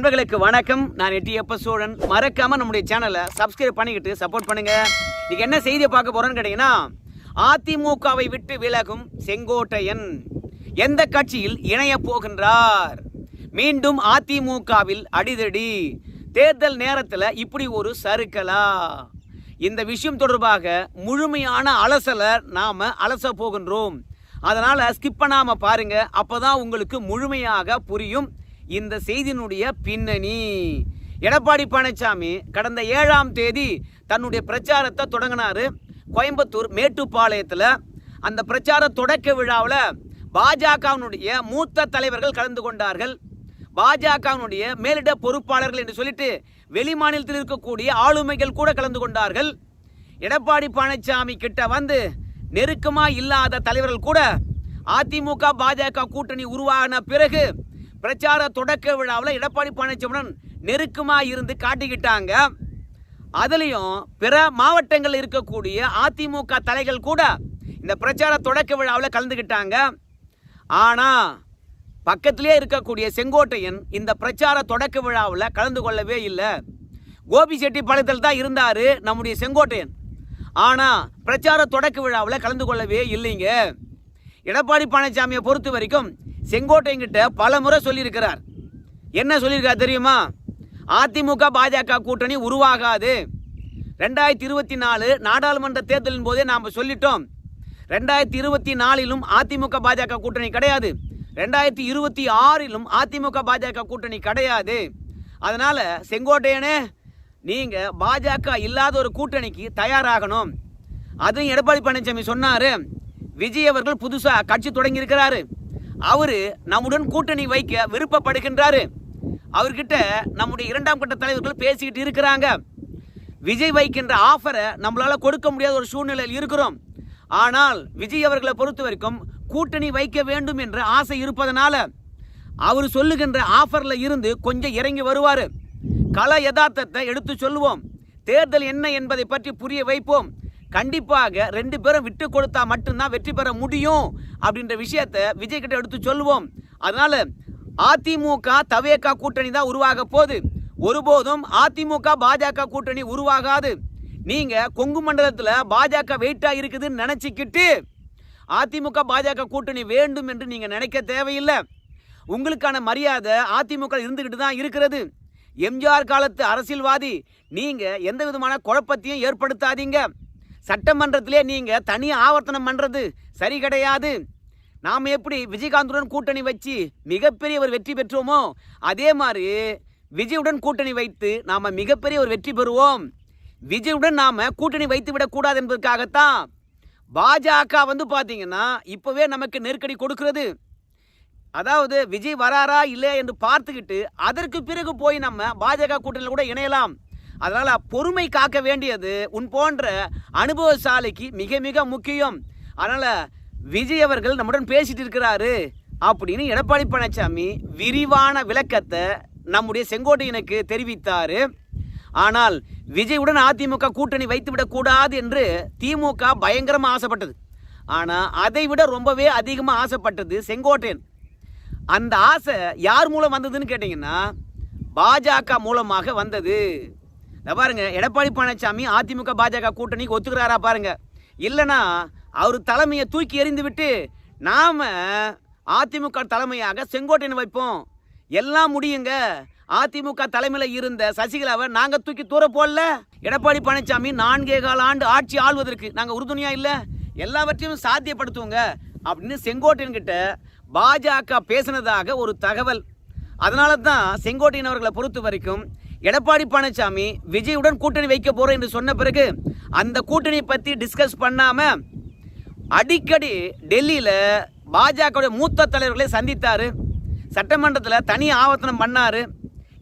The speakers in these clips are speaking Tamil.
நண்பர்களுக்கு வணக்கம். நான் எட்டி எப்ப சோழன். மறக்காம நம்முடைய சேனலை சப்ஸ்கிரைப் பண்ணிக்கிட்டு சப்போர்ட் பண்ணுங்க. இன்னைக்கு என்ன செய்தியை பார்க்க போறோம்னு கேட்டீங்கன்னா அதிமுகவை விட்டு விலகும் செங்கோட்டையன். எந்த கட்சியில் இணைய போகின்றார்? மீண்டும் அதிமுகவில் அடிதடி. தேர்தல் நேரத்தில் இப்படி ஒரு சறுக்கலா? இந்த விஷயம் தொடர்பாக முழுமையான அலசலை நாம் அலச போகின்றோம். அதனால் ஸ்கிப் பண்ணாமல் பாருங்கள் அப்போ தான் உங்களுக்கு முழுமையாக புரியும். இந்த செய்தியினுடைய பின்னணி. எடப்பாடி பழனிசாமி கடந்த ஏழாம் தேதி தன்னுடைய பிரச்சாரத்தை தொடங்கினாரு. கோயம்புத்தூர் மேட்டுப்பாளையத்தில். அந்த பிரச்சார தொடக்க விழாவில் பாஜகவினுடைய மூத்த தலைவர்கள் கலந்து கொண்டார்கள். பாஜகவினுடைய மேலிட பொறுப்பாளர்கள் என்று சொல்லிட்டு வெளி மாநிலத்தில் இருக்கக்கூடிய ஆளுமைகள் கூட கலந்து கொண்டார்கள். எடப்பாடி பழனிசாமி கிட்ட வந்து நெருக்கமாக இல்லாத தலைவர்கள் கூட அதிமுக பாஜக கூட்டணி உருவான பிறகு பிரச்சார தொடக்க விழாவில் எடப்பாடி பழனிசாமியுடன் நெருக்கமாக இருந்து காட்டிக்கிட்டாங்க. அதுலேயும் பிற மாவட்டங்களில் இருக்கக்கூடிய அதிமுக தலைகள் கூட இந்த பிரச்சார தொடக்க விழாவில் கலந்துக்கிட்டாங்க. ஆனால் பக்கத்திலே இருக்கக்கூடிய செங்கோட்டையன் இந்த பிரச்சார தொடக்க விழாவில் கலந்து கொள்ளவே இல்லை. கோபி செட்டி பழத்தில் தான் இருந்தார் நம்முடைய செங்கோட்டையன். ஆனால் பிரச்சார தொடக்க விழாவில் கலந்து கொள்ளவே இல்லைங்க. எடப்பாடி பழனிசாமியை பொறுத்த வரைக்கும் செங்கோட்டையன்கிட்ட பல முறை சொல்லியிருக்கிறார். என்ன சொல்லியிருக்கார் தெரியுமா? அதிமுக பாஜக கூட்டணி உருவாகாது. ரெண்டாயிரத்தி இருபத்தி நாலு நாடாளுமன்ற தேர்தலின் போதே நாம் சொல்லிட்டோம். ரெண்டாயிரத்தி இருபத்தி நாலிலும் அதிமுக பாஜக கூட்டணி கிடையாது. ரெண்டாயிரத்தி இருபத்தி ஆறிலும் அதிமுக பாஜக கூட்டணி கிடையாது. அதனால் செங்கோட்டையனே நீங்கள் பாஜக இல்லாத ஒரு கூட்டணிக்கு தயாராகணும். அதுவும் எடப்பாடி பழனிசாமி சொன்னார். விஜய் அவர்கள் புதுசாக கட்சி தொடங்கியிருக்கிறாரு. அவரு நம்முடன் கூட்டணி வைக்க விருப்பப்படுகின்றாரு. அவர்கிட்ட நம்முடைய இரண்டாம் கட்ட தலைவர்கள் பேசிக்கிட்டு இருக்கிறாங்க. விஜய் வைக்கின்ற ஆஃபரை நம்மளால கொடுக்க முடியாத ஒரு சூழ்நிலையில் இருக்கிறோம். ஆனால் விஜய் அவர்களை பொறுத்த வரைக்கும் கூட்டணி வைக்க வேண்டும் என்ற ஆசை இருப்பதனால அவர் சொல்லுகின்ற ஆஃபரில் இருந்து கொஞ்சம் இறங்கி வருவார். கள யதார்த்தத்தை எடுத்து சொல்லுவோம். தேர்தல் என்ன என்பதை பற்றி புரிய வைப்போம். கண்டிப்பாக ரெண்டு பேரும் விட்டு கொடுத்தா மட்டும்தான் வெற்றி பெற முடியும் அப்படின்ற விஷயத்தை விஜய் கிட்ட எடுத்து சொல்லுவோம். அதனால அதிமுக தவேகா கூட்டணி தான் உருவாக போகுது. ஒருபோதும் அதிமுக பாஜக கூட்டணி உருவாகாது. நீங்க கொங்கு மண்டலத்தில் பாஜக வெயிட்டா இருக்குதுன்னு நினைச்சுக்கிட்டு அதிமுக பாஜக கூட்டணி வேண்டும் என்று நீங்க நினைக்க தேவையில்லை. உங்களுக்கான மரியாதை அதிமுக இருந்துக்கிட்டு தான் இருக்கிறது. எம்ஜிஆர் காலத்து அரசியல்வாதி நீங்க எந்த விதமான குழப்பத்தையும் ஏற்படுத்தாதீங்க. சட்டமன்றத்திலே நீங்க தனி ஆவர்த்தனம் பண்றது சரி கிடையாது. நாம் எப்படி விஜயகாந்துடன் கூட்டணி வச்சு மிகப்பெரிய ஒரு வெற்றி பெற்றோமோ அதே மாதிரி விஜயுடன் கூட்டணி வைத்து நாம் மிகப்பெரிய ஒரு வெற்றி பெறுவோம். விஜயுடன் நாம் கூட்டணி வைத்து விடக்கூடாது என்பதற்காகத்தான் பாஜக வந்து பார்த்தீங்கன்னா இப்போவே நமக்கு நெருக்கடி கொடுக்கிறது. அதாவது விஜய் வராரா இல்லையா என்று பார்த்துக்கிட்டு அதற்கு பிறகு போய் நம்ம பாஜக கூட்டணியில் கூட இணையலாம். அதனால் பொறுமை காக்க வேண்டியது உன் போன்ற அனுபவசாலைக்கு மிக மிக முக்கியம். அதனால் விஜய் அவர்கள் நம்முடன் பேசிட்டு இருக்கிறாரு அப்படின்னு எடப்பாடி பழனிசாமி விரிவான விளக்கத்தை நம்முடைய செங்கோட்டையனுக்கு தெரிவித்தார். ஆனால் விஜயுடன் அதிமுக கூட்டணி வைத்து விடக்கூடாது என்று திமுக பயங்கரமாக ஆசைப்பட்டது. ஆனால் அதை விட ரொம்பவே அதிகமாக ஆசைப்பட்டது செங்கோட்டையன். அந்த ஆசை யார் மூலம் வந்ததுன்னு கேட்டிங்கன்னா பாஜக மூலமாக வந்தது இந்த பாருங்க எடப்பாடி பழனிசாமி அதிமுக பாஜக கூட்டணிக்கு ஒத்துக்கிறாரா பாருங்க. இல்லைனா அவர் தலைமையை தூக்கி எறிந்து விட்டு நாம அதிமுக தலைமையாக செங்கோட்டையனை வைப்போம். எல்லாம் முடியுங்க. அதிமுக தலைமையில் இருந்த சசிகலாவை நாங்கள் தூக்கி தூர போடல. எடப்பாடி பழனிசாமி நான்கே கால ஆண்டு ஆட்சி ஆள்வதற்கு நாங்கள் உறுதுணையாக இல்லை. எல்லாவற்றையும் சாத்தியப்படுத்துவோங்க அப்படின்னு செங்கோட்டையன் கிட்ட பாஜக பேசினதாக ஒரு தகவல். அதனால தான் செங்கோட்டையன் அவர்களை பொறுத்த வரைக்கும் எடப்பாடி பழனிசாமி விஜயுடன் கூட்டணி வைக்க போறோம் என்று சொன்ன பிறகு அந்த கூட்டணி பற்றி டிஸ்கஸ் பண்ணாம அடிக்கடி டெல்லியில் பாஜகவுடைய மூத்த தலைவர்களை சந்தித்தாரு. சட்டமன்றத்தில் தனி ஆவர்த்தனம் பண்ணாரு.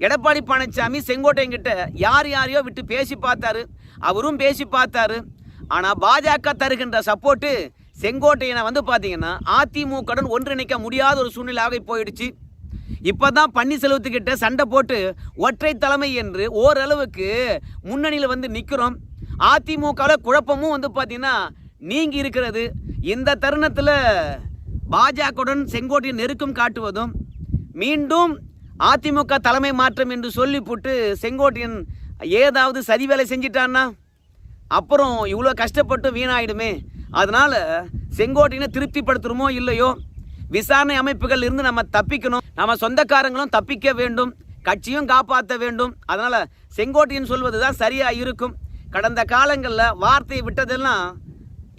எடப்பாடி பழனிசாமி செங்கோட்டையன் கிட்ட யார் யாரையோ விட்டு பேசி பார்த்தாரு. அவரும் பேசி பார்த்தாரு. ஆனால் பாஜக தருகின்ற சப்போர்ட்டு செங்கோட்டையனை வந்து பார்த்தீங்கன்னா அதிமுகவுடன் ஒன்றிணைக்க முடியாத ஒரு சூழ்நிலையாக போயிடுச்சு. இப்பதான் பன்னீர்செல்வத்துக்கிட்ட சண்டை போட்டு ஒற்றை தலைமை என்று ஓரளவுக்கு முன்னணியில் வந்து நிற்கிறோம் அதிமுகவில் குழப்பமும் வந்து பார்த்தீங்கன்னா நீங்கி இருக்கிறது. இந்த தருணத்தில் பாஜகவுடன் செங்கோட்டையை நெருக்கம் காட்டுவதும் மீண்டும் அதிமுக தலைமை மாற்றம் என்று சொல்லி போட்டு செங்கோட்டையன் ஏதாவது சதி வேலை செஞ்சிட்டான்னா அப்புறம் இவ்வளோ கஷ்டப்பட்டு வீணாயிடுமே. அதனால் செங்கோட்டையனை திருப்திப்படுத்துகிறோமோ இல்லையோ விசாரணை அமைப்புகள் இருந்து நம்ம தப்பிக்கணும். நம்ம சொந்தக்காரங்களும் தப்பிக்க வேண்டும். கட்சியும் காப்பாற்ற வேண்டும். அதனால் செங்கோட்டையன் சொல்வது தான் சரியாக இருக்கும். கடந்த காலங்களில் வார்த்தையை விட்டதெல்லாம்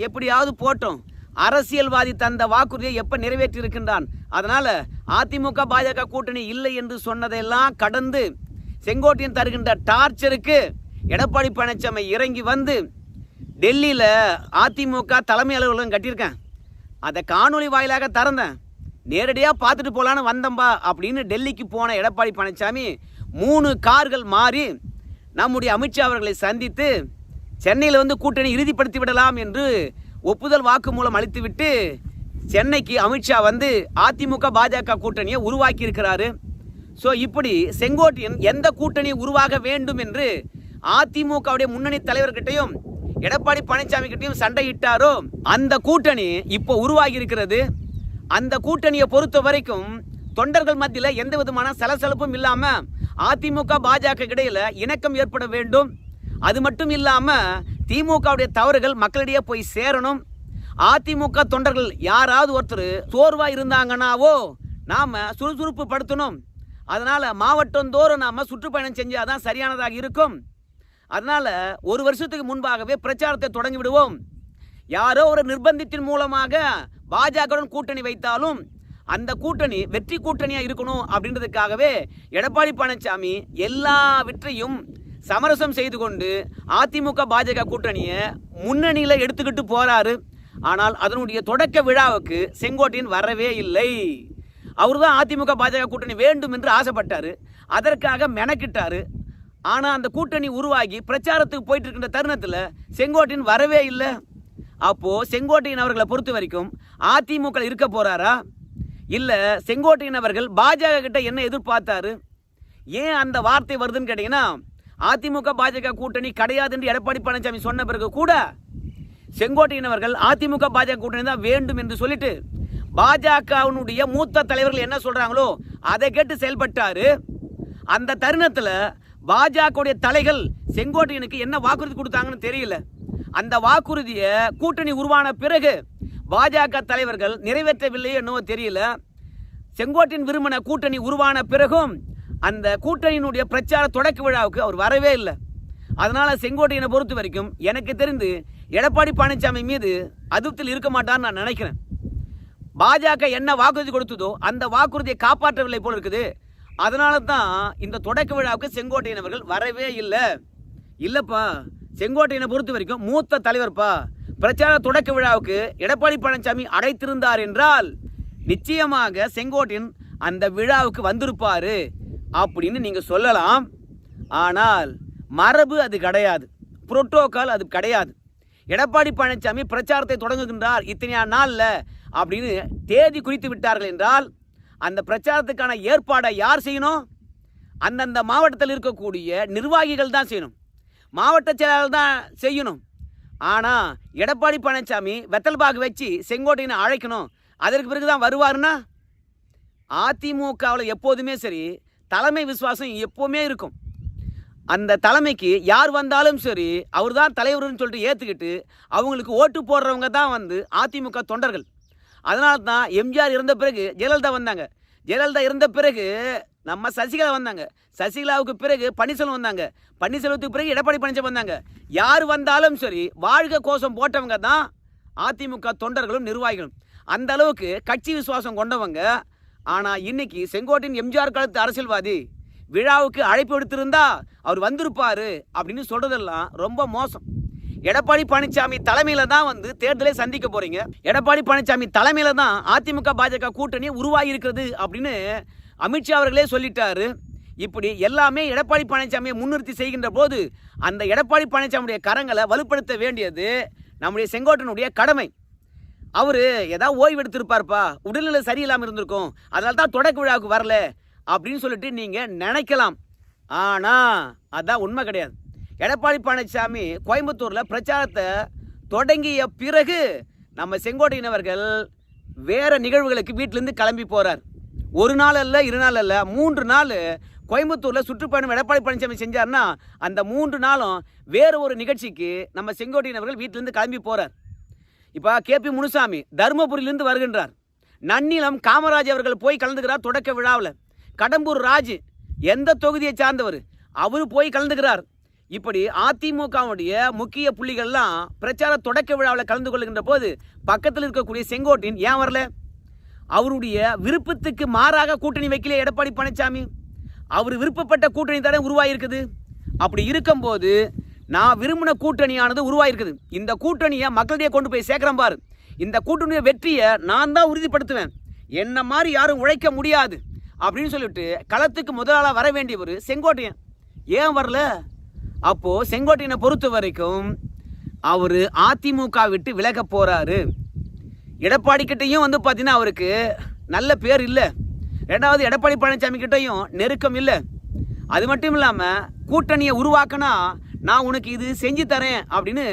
எப்படியாவது போட்டோம். அரசியல்வாதி தந்த வாக்குறுதியை எப்போ நிறைவேற்றியிருக்கின்றான்? அதனால் அதிமுக பாஜக கூட்டணி இல்லை என்று சொன்னதையெல்லாம் கடந்து செங்கோட்டையன் தருகின்ற டார்ச்சருக்கு எடப்பாடி பழனிசாமி இறங்கி வந்து டெல்லியில் அதிமுக தலைமை அலுவலகம் கட்டியிருக்கேன் அதை காணொளி வாயிலாக திறந்தேன். நேரடியாக பார்த்துட்டு போகலான்னு வந்தம்பா அப்படின்னு டெல்லிக்கு போன எடப்பாடி பழனிசாமி மூணு கார்கள் மாறி நம்முடைய அமித்ஷா அவர்களை சந்தித்து சென்னையில் வந்து கூட்டணி இறுதிப்படுத்தி விடலாம் என்று ஒப்புதல் வாக்குமூலம் அளித்துவிட்டு சென்னைக்கு அமித்ஷா வந்து அதிமுக பாஜக கூட்டணியை உருவாக்கி இருக்கிறாரு. ஸோ இப்படி செங்கோட்டையன் எந்த கூட்டணி உருவாக வேண்டும் என்று அதிமுகவுடைய முன்னணி தலைவர்கிட்டையும் எடப்பாடி பழனிசாமி கிட்டையும் சண்டையிட்டாரோ அந்த கூட்டணி இப்போ உருவாகி இருக்கிறது அந்த கூட்டணியை பொறுத்த வரைக்கும் தொண்டர்கள் மத்தியில் எந்த விதமான சலசலப்பும் இல்லாமல் அதிமுக பாஜக இடையில இணக்கம் ஏற்பட வேண்டும். அது மட்டும் இல்லாமல் திமுகவுடைய தவறுகள் மக்களிடையே போய் சேரணும். அதிமுக தொண்டர்கள் யாராவது ஒருத்தர் சோர்வாக இருந்தாங்கன்னாவோ நாம் சுறுசுறுப்பு படுத்தணும் அதனால மாவட்டந்தோறும் நாம் சுற்றுப்பயணம் செஞ்சால் தான் சரியானதாக இருக்கும். அதனால ஒரு வருஷத்துக்கு முன்பாகவே பிரச்சாரத்தை தொடங்கி விடுவோம் யாரோ ஒரு நிர்பந்தத்தின் மூலமாக பாஜகவுடன் கூட்டணி வைத்தாலும் அந்த கூட்டணி வெற்றி கூட்டணியாக இருக்கணும் அப்படின்றதுக்காகவே எடப்பாடி பழனிசாமி எல்லாவற்றையும் சமரசம் செய்து கொண்டு அதிமுக பாஜக கூட்டணியை முன்னணியில் எடுத்துக்கிட்டு போறாரு. ஆனால் அதனுடைய தொடக்க விழாவுக்கு செங்கோட்டையன் வரவே இல்லை. அவர் தான் அதிமுக பாஜக கூட்டணி வேண்டும் என்று ஆசைப்பட்டாரு. அதற்காக மெனக்கிட்டாரு. ஆனால் அந்த கூட்டணி உருவாகி பிரச்சாரத்துக்கு போயிட்டு இருக்கின்ற தருணத்தில் செங்கோட்டையன் வரவே இல்லை. அப்போது செங்கோட்டையன் அவர்களை பொறுத்த வரைக்கும் அதிமுக இருக்க போகிறாரா இல்லை செங்கோட்டையன் அவர்கள் பாஜக கிட்ட என்ன எதிர்பார்த்தாரு? ஏன் அந்த வார்த்தை வருதுன்னு கேட்டிங்கன்னா அதிமுக பாஜக கூட்டணி கிடையாது என்று எடப்பாடி பழனிசாமி சொன்ன பிறகு கூட செங்கோட்டையன் அவர்கள் அதிமுக பாஜக கூட்டணி தான் வேண்டும் என்று சொல்லிட்டு பாஜகவினுடைய மூத்த தலைவர்கள் என்ன சொல்கிறாங்களோ அதை கேட்டு செயல்பட்டாரு. அந்த தருணத்தில் பாஜகவுடைய தலைகள் செங்கோட்டையனுக்கு என்ன வாக்குறுதி கொடுத்தாங்கன்னு தெரியல. அந்த வாக்குறுதியை கூட்டணி உருவான பிறகு பாஜக தலைவர்கள் நிறைவேற்றவில்லையே என்னவோ தெரியல. செங்கோட்டையின் விரும்பின கூட்டணி உருவான பிறகும் அந்த கூட்டணியினுடைய பிரச்சார தொடக்க விழாவுக்கு அவர் வரவே இல்லை. அதனால் செங்கோட்டையனை பொறுத்த வரைக்கும் எனக்கு தெரிந்து எடப்பாடி பழனிசாமி மீது அதிருப்தியில் இருக்க மாட்டான்னு நான் நினைக்கிறேன். பாஜக என்ன வாக்குறுதி கொடுத்ததோ அந்த வாக்குறுதியை காப்பாற்றவில்லை போல இருக்குது. அதனால தான் இந்த தொடக்க விழாவுக்கு செங்கோட்டையினவர்கள் வரவே இல்லை. இல்லைப்பா செங்கோட்டையனை பொறுத்த வரைக்கும் மூத்த தலைவர்ப்பா. பிரச்சார தொடக்க விழாவுக்கு எடப்பாடி பழனிசாமி அடைத்திருந்தார் என்றால் நிச்சயமாக செங்கோட்டையன் அந்த விழாவுக்கு வந்திருப்பாரு அப்படின்னு நீங்கள் சொல்லலாம். ஆனால் மரபு அது கிடையாது. புரோட்டோக்கால் அது கிடையாது. எடப்பாடி பழனிசாமி பிரச்சாரத்தை தொடங்குகின்றார் இத்தனையா நாளில் அப்படின்னு தேதி குறித்து விட்டார்கள் என்றால் அந்த பிரச்சாரத்துக்கான ஏற்பாடை யார் செய்யணும்? அந்தந்த மாவட்டத்தில் இருக்கக்கூடிய நிர்வாகிகள் தான் செய்யணும். மாவட்ட செயலாளர் தான் செய்யணும். ஆனால் எடப்பாடி பழனிசாமி வெத்தல்பாகு வச்சு செங்கோட்டையனை அழைக்கணும். அதற்கு பிறகு தான் வருவார்னா அதிமுகவில் எப்போதுமே சரி தலைமை விசுவாசம் எப்போவுமே இருக்கும். அந்த தலைமைக்கு யார் வந்தாலும் சரி அவர் தான் தலைவர்னு சொல்லிட்டு ஏற்றுக்கிட்டு அவங்களுக்கு ஓட்டு போடுறவங்க தான் வந்து அதிமுக தொண்டர்கள். அதனால தான் எம்ஜிஆர் இருந்த பிறகு ஜெயலலிதா வந்தாங்க. ஜெயலலிதா இருந்த பிறகு நம்ம சசிகலா வந்தாங்க. சசிகலாவுக்கு பிறகு பன்னீர்செல்வம் வந்தாங்க. பன்னீர்செல்வத்துக்கு பிறகு எடப்பாடி பழனிசாமி வந்தாங்க. யார் வந்தாலும் சரி வாழ்க கோஷம் போட்டவங்க தான் அதிமுக தொண்டர்களும் நிர்வாகிகளும். அந்த அளவுக்கு கட்சி விசுவாசம் கொண்டவங்க. ஆனால் இன்னைக்கு செங்கோட்டையின் எம்ஜிஆர் காலத்து அரசியல்வாதி விழாவுக்கு அழைப்பு எடுத்திருந்தா அவர் வந்திருப்பாரு அப்படின்னு சொல்றதெல்லாம் ரொம்ப மோசம். எடப்பாடி பழனிசாமி தலைமையில தான் வந்து தேர்தலை சந்திக்க போறீங்க. எடப்பாடி பழனிசாமி தலைமையில தான் அதிமுக பாஜக கூட்டணி உருவாகி இருக்கிறது அப்படின்னு அமித்ஷா அவர்களே சொல்லிட்டாரு. இப்படி எல்லாமே எடப்பாடி பழனிசாமியை முன்னிறுத்தி செய்கின்ற போது அந்த எடப்பாடி பழனிசாமியுடைய கரங்களை வலுப்படுத்த வேண்டியது நம்முடைய செங்கோட்டனுடைய கடமை. அவர் ஏதாவது ஓய்வு எடுத்திருப்பார்ப்பா. உடல்நிலை சரியில்லாமல் இருந்திருக்கும். அதனால தான் தொடக்க விழாவுக்கு வரல அப்படின்னு சொல்லிட்டு நீங்கள் நினைக்கலாம். ஆனால் அதான் உண்மை கிடையாது. எடப்பாடி பழனிசாமி கோயம்புத்தூரில் பிரச்சாரத்தை தொடங்கிய பிறகு நம்ம செங்கோட்டையினவர்கள் வேறு நிகழ்வுகளுக்கு வீட்டிலேருந்து கிளம்பி போகிறார் ஒரு நாள் அல்ல இரு நாள் அல்ல மூன்று நாள் கோயம்புத்தூரில் சுற்றுப்பயணம் எடப்பாடி பழனிசாமி செஞ்சார்னா அந்த மூன்று நாளும் வேறு ஒரு நிகழ்ச்சிக்கு நம்ம செங்கோட்டையினவர்கள் வீட்டிலேருந்து கிளம்பி போகிறார் இப்போ கே பி முனுசாமி தருமபுரியிலேருந்து வருகின்றார். நன்னிலம் காமராஜ் அவர்கள் போய் கலந்துக்கிறார் தொடக்க விழாவில். கடம்பூர் ராஜு எந்த தொகுதியை சார்ந்தவர்? அவர் போய் கலந்துக்கிறார். இப்படி அதிமுகவுடைய முக்கிய புள்ளிகள்லாம் பிரச்சார தொடக்க விழாவில் கலந்து கொள்கின்ற போது பக்கத்தில் இருக்கக்கூடிய செங்கோட்டின் ஏன் வரல? அவருடைய விருப்பத்துக்கு மாறாக கூட்டணி வைக்கல எடப்பாடி பழனிசாமி அவர் விருப்பப்பட்ட கூட்டணி தானே உருவாயிருக்குது. அப்படி இருக்கும்போது நான் விரும்பின கூட்டணியானது உருவாயிருக்குது. இந்த கூட்டணியை மக்களிடையே கொண்டு போய் சேர்க்குறேன் பாரு. இந்த கூட்டணிய வெற்றியை நான் தான் உறுதிப்படுத்துவேன். என்ன மாதிரி யாரும் உழைக்க முடியாது. அப்படின்னு சொல்லிட்டு களத்துக்கு முதலாளாக வர வேண்டியவர் செங்கோட்டையன். ஏன் வரல? அப்போ செங்கோட்டையனை பொறுத்த வரைக்கும் அவர் அதிமுக விட்டு விலக போறாரு. எடப்பாடி கிட்டேயும் வந்து பார்த்தீங்கன்னா அவருக்கு நல்ல பேர் இல்லை. ரெண்டாவது எடப்பாடி பழனிசாமி கிட்டேயும் நெருக்கம் இல்லை. அது மட்டும் இல்லாமல் கூட்டணியை உருவாக்கினா நான் உனக்கு இது செஞ்சு தரேன் அப்படின்னு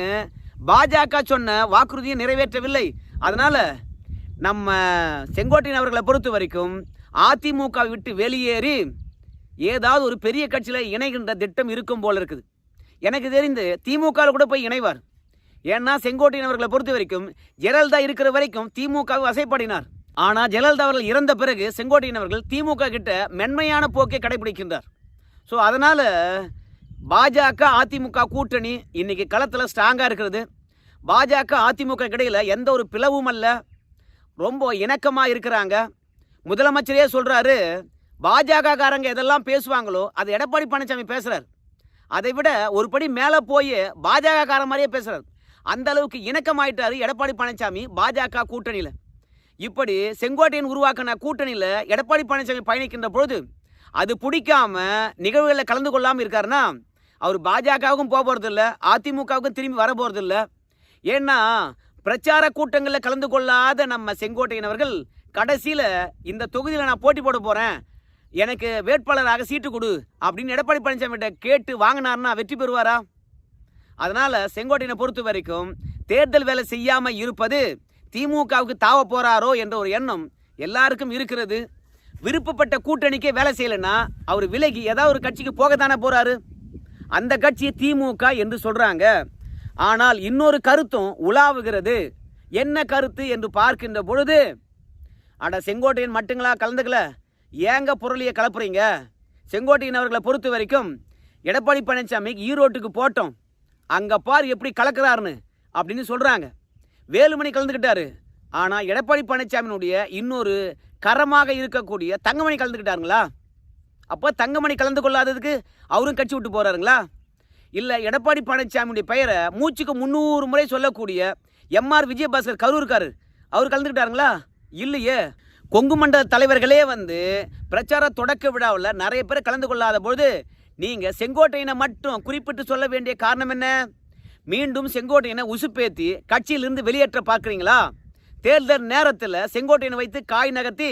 பாஜக சொன்ன வாக்குறுதியை நிறைவேற்றவில்லை. அதனால் நம்ம செங்கோட்டையன் அவர்களை பொறுத்த வரைக்கும் அதிமுக விட்டு வெளியேறி ஏதாவது ஒரு பெரிய கட்சியில் இணைகின்ற திட்டம் இருக்கும் போல இருக்குது. எனக்கு தெரிந்து திமுக கூட போய் இணைவார். ஏன்னா செங்கோட்டையன் அவர்களை பொறுத்த வரைக்கும் ஜெயலலிதா இருக்கிற வரைக்கும் திமுக வசைப்படினார் ஆனால் ஜெயலலிதா அவர்கள் இறந்த பிறகு செங்கோட்டையன் அவர்கள் திமுக கிட்ட மென்மையான போக்கை கடைபிடிக்கின்றார். ஸோ அதனால் பாஜக அதிமுக கூட்டணி இன்னைக்கு களத்தில் ஸ்ட்ராங்காக இருக்கிறது. பாஜக அதிமுக இடையில் எந்த ஒரு பிளவும் அல்ல. ரொம்ப இணக்கமாக இருக்கிறாங்க. முதலமைச்சரே சொல்கிறாரு பாஜக காரங்க எதெல்லாம் பேசுவாங்களோ அது எடப்பாடி பழனிசாமி பேசுகிறார் அதை விட ஒரு படி மேலே போய் பாஜக காரன் மாதிரியே பேசுகிறார் அந்த அளவுக்கு இணக்கமாயிட்டாரு எடப்பாடி பழனிசாமி பாஜக கூட்டணியில். இப்படி செங்கோட்டையன் உருவாக்கின கூட்டணியில் எடப்பாடி பழனிசாமி பயணிக்கின்ற பொழுது அது பிடிக்காம நிகழ்வுகளில் கலந்து கொள்ளாமல் இருக்காருன்னா அவர் பாஜகவுக்கும் போக போகிறதில்ல அதிமுகவுக்கும் திரும்பி வர போகிறதில்ல ஏன்னா பிரச்சார கூட்டங்களில் கலந்து கொள்ளாத நம்ம செங்கோட்டையன் அவர்கள் கடைசியில் இந்த தொகுதியில் நான் போட்டி போட போகிறேன் எனக்கு வேட்பாளராக சீட்டு கொடு அப்படின்னு எடப்பாடி பழனிசாமிகிட்ட கேட்டு வாங்கினார்னா வெற்றி பெறுவாரா? அதனால் செங்கோட்டையனை பொறுத்த வரைக்கும் தேர்தல் வேலை செய்யாமல் இருப்பது திமுகவுக்கு தாவ போகிறாரோ என்ற ஒரு எண்ணம் எல்லாருக்கும் இருக்கிறது. விருப்பப்பட்ட கூட்டணிக்கே வேலை செய்யலைன்னா அவர் விலகி ஏதாவது ஒரு கட்சிக்கு போகத்தானே போகிறாரு அந்த கட்சி திமுக என்று சொல்கிறாங்க ஆனால் இன்னொரு கருத்தும் உலாவுகிறது. என்ன கருத்து என்று பார்க்கின்ற பொழுது அட செங்கோட்டையன் மட்டுங்களா கலந்துக்கல? ஏங்க பொருளியை கலப்புறீங்க? செங்கோட்டையன் அவர்களை பொறுத்த வரைக்கும் எடப்பாடி பழனிசாமி ஈரோட்டுக்கு போட்டோம். அங்கே பார் எப்படி கலக்கிறாருன்னு அப்படின்னு சொல்கிறாங்க வேலுமணி கலந்துக்கிட்டாரு. ஆனால் எடப்பாடி பழனிசாமியினுடைய இன்னொரு கரமாக இருக்கக்கூடிய தங்கமணி கலந்துக்கிட்டாருங்களா? அப்போ தங்கமணி கலந்து கொள்ளாததுக்கு அவரும் கட்சி விட்டு போகிறாருங்களா இல்லை எடப்பாடி பழனிசாமியுடைய பெயரை மூச்சுக்கு முந்நூறு முறை சொல்லக்கூடிய எம்ஆர் விஜயபாஸ்கர் கரூர்காரு அவர் கலந்துக்கிட்டாருங்களா? இல்லையே. கொங்கு மண்டல தலைவர்களே வந்து பிரச்சார தொடக்க விழாவில் நிறைய பேர் கலந்து கொள்ளாத பொழுது நீங்கள் செங்கோட்டையனை மட்டும் குறிப்பிட்டு சொல்ல வேண்டிய காரணம் என்ன? மீண்டும் செங்கோட்டையனை உசுப்பேத்தி கட்சியிலிருந்து வெளியேற்ற பார்க்குறீங்களா? தேர்தல் நேரத்தில் செங்கோட்டையனை வைத்து காய் நகர்த்தி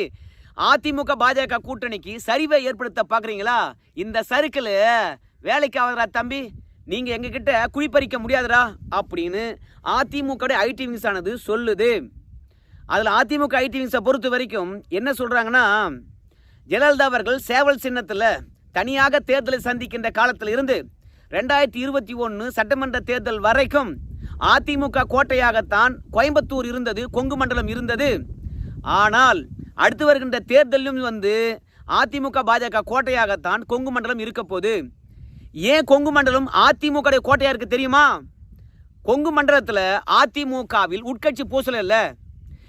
அதிமுக பாஜக கூட்டணிக்கு சரிவை ஏற்படுத்த பார்க்குறீங்களா? இந்த சறுக்கில் வேலைக்கு ஆகுறா தம்பி. நீங்கள் எங்ககிட்ட குறிப்பறிக்க முடியாதுடா அப்படின்னு அதிமுக ஐடி விங்ஸ் ஆனது சொல்லுது. அதில் அதிமுக ஐடிவிங்ஸை பொறுத்த வரைக்கும் என்ன சொல்கிறாங்கன்னா ஜெயலலிதா அவர்கள் சேவல் சின்னத்தில் தனியாக தேர்தலை சந்திக்கின்ற காலத்தில் இருந்து ரெண்டாயிரத்தி இருபத்தி ஒன்று சட்டமன்ற தேர்தல் வரைக்கும் அதிமுக கோட்டையாகத்தான் கோயம்புத்தூர் இருந்தது கொங்கு மண்டலம் இருந்தது. ஆனால் அடுத்து வருகின்ற தேர்தலும் வந்து அதிமுக பாஜக கோட்டையாகத்தான் கொங்கு மண்டலம் இருக்க போகுது. ஏன் கொங்கு மண்டலம் அதிமுக கோட்டையாக இருக்கு தெரியுமா? கொங்கு மண்டலத்தில் அதிமுகவில் உட்கட்சி பூசல் இல்லை.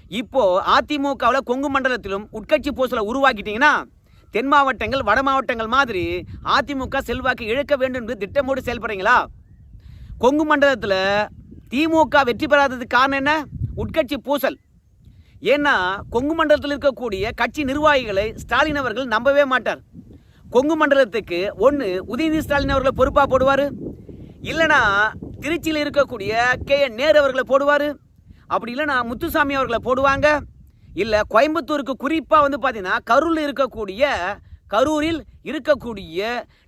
இப்போ அதிமுகவில் கொங்கு மண்டலத்திலும் உட்கட்சி பூசலை உருவாக்கிட்டீங்கன்னா தென் மாவட்டங்கள் வட மாவட்டங்கள் மாதிரி அதிமுக செல்வாக்கு இழக்க வேண்டும் என்று திட்டமோடு செயல்படுறீங்களா? கொங்கு மண்டலத்தில் திமுக வெற்றி பெறாததுக்கு காரணம் என்ன? உட்கட்சி பூசல். ஏன்னா கொங்கு மண்டலத்தில் இருக்கக்கூடிய கட்சி நிர்வாகிகளை ஸ்டாலின் அவர்கள் நம்பவே மாட்டார். கொங்கு மண்டலத்துக்கு ஒன்று உதயநிதி ஸ்டாலின் அவர்களை பொறுப்பாக போடுவார். இல்லைனா திருச்சியில் இருக்கக்கூடிய கே என் நேரு அவர்களை போடுவார். அப்படி இல்லைனா முத்துசாமி அவர்களை போடுவாங்க? இல்லை கோயம்புத்தூருக்கு குறிப்பாக வந்து பார்த்தீங்கன்னா கரூரில் இருக்கக்கூடிய கரூரில் இருக்கக்கூடிய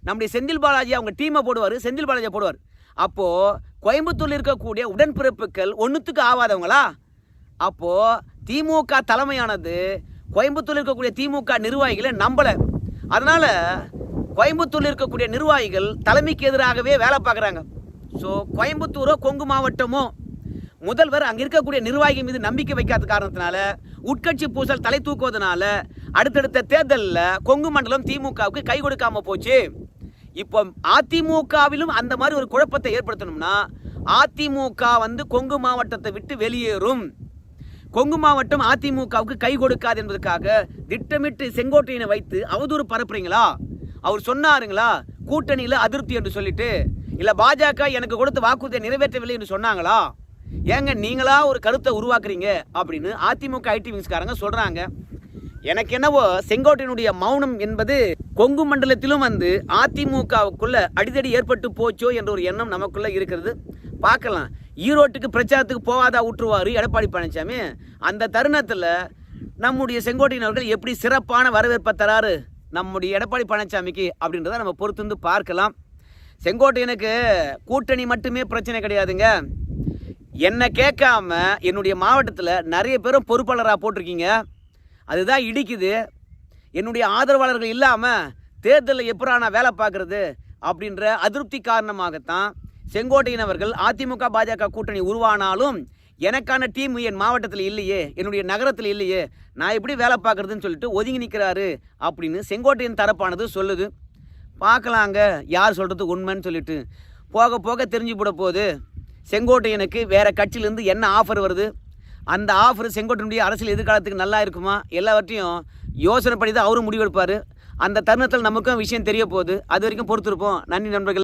நம்முடைய செந்தில் பாலாஜி அவங்க டீமை போடுவார் செந்தில் பாலாஜியை போடுவார். அப்போது கோயம்புத்தூரில் இருக்கக்கூடிய உடன்பிறப்புகள் ஒன்றுத்துக்கு ஆகாதவங்களா? அப்போது திமுக தலைமையானது கோயம்புத்தூரில் இருக்கக்கூடிய திமுக நிர்வாகிகளை நம்பலை. அதனால் கோயம்புத்தூரில் இருக்கக்கூடிய நிர்வாகிகள் தலைமைக்கு எதிராகவே வேலை பார்க்குறாங்க. ஸோ கோயம்புத்தூரோ கொங்கு மாவட்டமோ முதல்வர் அங்க இருக்கக்கூடிய நிர்வாகி மீது நம்பிக்கை வைக்காத காரணத்தினால உட்கட்சி பூசல் தலை தூக்குவதனால அடுத்தடுத்த தேர்தலில் கொங்கு மண்டலம் திமுகவுக்கு கை கொடுக்காம போச்சு. இப்போ அதிமுகவிலும் அந்த மாதிரி ஒரு குழப்பத்தை ஏற்படுத்தணும்னா அதிமுக வந்து கொங்கு மாவட்டத்தை விட்டு வெளியேறும். கொங்கு மாவட்டம் அதிமுகவுக்கு கை கொடுக்காது என்பதற்காக திட்டமிட்டு செங்கோட்டையினை வைத்து அவதூறு பரப்புறீங்களா? அவர் சொன்னாருங்களா? கூட்டணியில் அதிருப்தி என்று சொல்லிட்டு இல்லை பாஜக எனக்கு கொடுத்த வாக்குறுதியை நிறைவேற்றவில்லை என்று சொன்னாங்களா? ஏங்க நீங்களா ஒரு கருத்தை உருவாக்குறீங்க அப்படின்னு அதிமுக ஐடி விங்ஸ்காரங்க சொல்றாங்க. எனக்கு என்னவோ செங்கோட்டையினுடைய மௌனம் என்பது கொங்கு மண்டலத்திலும் வந்து அதிமுகவுக்குள்ள அடிதடி ஏற்பட்டு போச்சோ என்ற ஒரு எண்ணம் நமக்குள்ள இருக்கிறது. பார்க்கலாம். ஈரோட்டுக்கு பிரச்சாரத்துக்கு போகாதா விட்டுருவாரு எடப்பாடி பழனிசாமி. அந்த தருணத்தில் நம்முடைய செங்கோட்டையினர்கள் எப்படி சிறப்பான வரவேற்பை தராரு? நம்முடைய எடப்பாடி பழனிசாமிக்கு அப்படின்றத நம்ம பொறுத்து வந்து பார்க்கலாம். செங்கோட்டையனுக்கு கூட்டணி மட்டுமே பிரச்சனை கிடையாதுங்க. என்னை கேட்காம என்னுடைய மாவட்டத்தில் நிறைய பேரும் பொறுப்பாளராக போட்டிருக்கீங்க. அதுதான் இடிக்குது. என்னுடைய ஆதரவாளர்கள் இல்லாமல் தேர்தலில் எப்படா நான் வேலை பார்க்குறது அப்படின்ற அதிருப்தி காரணமாகத்தான் செங்கோட்டையினவர்கள் அதிமுக பாஜக கூட்டணி உருவானாலும் எனக்கான டீம் என் மாவட்டத்தில் இல்லையே என்னுடைய நகரத்தில் இல்லையே நான் எப்படி வேலை பார்க்குறதுன்னு சொல்லிட்டு ஒதுங்கி நிற்கிறாரு அப்படின்னு செங்கோட்டையின் தரப்பானது சொல்லுது. பார்க்கலாங்க யார் சொல்கிறது உண்மைன்னு சொல்லிட்டு. போக போக தெரிஞ்சு போட போகுது. செங்கோட்டையனுக்கு வேறு கட்சியிலேருந்து என்ன ஆஃபர் வருது? அந்த ஆஃபர் செங்கோட்டையனுடைய அரசியல் எதிர்காலத்துக்கு நல்லா இருக்குமா? எல்லாவற்றையும் யோசனை பண்ணி தான் அவரும் முடிவெடுப்பார். அந்த தருணத்தில் நமக்கும் விஷயம் தெரிய போகுது அது வரைக்கும் பொறுத்திருப்போம். நன்றி நண்பர்கள்.